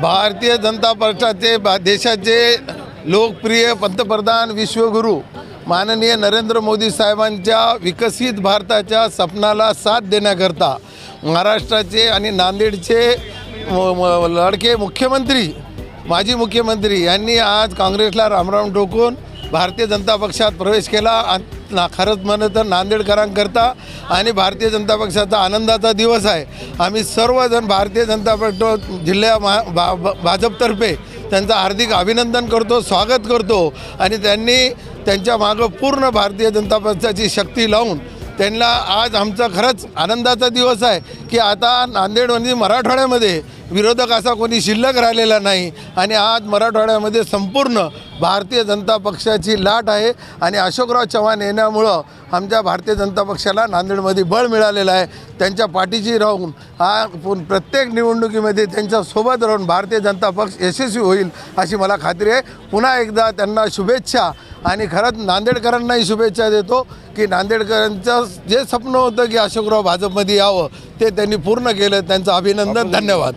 भारतीय जनता पक्षाचे बा देशाचे लोकप्रिय पंतप्रधान विश्वगुरू माननीय नरेंद्र मोदी साहेबांच्या विकसित भारताच्या स्वप्नाला साथ देण्याकरता महाराष्ट्राचे आणि नांदेडचे लडके लाडके मुख्यमंत्री माजी मुख्यमंत्री यांनी आज काँग्रेसला रामराम ठोकून भारतीय जनता पक्षात प्रवेश केला आणि ना खरंच म्हणलं तर नांदेडकरांकरता आणि भारतीय जनता पक्षाचा आनंदाचा दिवस आहे. आम्ही सर्वजण भारतीय जनता पक्ष जिल्ह्या मा भा भाजपतर्फे त्यांचं हार्दिक अभिनंदन करतो स्वागत करतो आणि त्यांनी त्यांच्या मागं पूर्ण भारतीय जनता पक्षाची शक्ती लावून त्यांना आज आमचा खरंच आनंदाचा दिवस आहे की आता नांदेडमध्ये मराठवाड्यामध्ये विरोधक असा कोणी शिल्लक राहिलेला नाही आणि आज मराठवाड्यामध्ये संपूर्ण भारतीय जनता पक्षाची लाट आहे आणि अशोकराव चव्हाण येण्यामुळं आमच्या भारतीय जनता पक्षाला नांदेडमध्ये बळ मिळालेलं आहे. त्यांच्या पाठीशी राहून हा पु- प्रत्येक निवडणुकीमध्ये त्यांच्यासोबत राहून भारतीय जनता पक्ष यशस्वी होईल अशी मला खात्री आहे. पुन्हा एकदा त्यांना शुभेच्छा आणि खरंच नांदेडकरांनाही शुभेच्छा देतो की नांदेडकरांचं जे स्वप्न होतं की अशोकराव भाजपमध्ये यावं ते त्यांनी पूर्ण केलं. त्यांचं अभिनंदन धन्यवाद.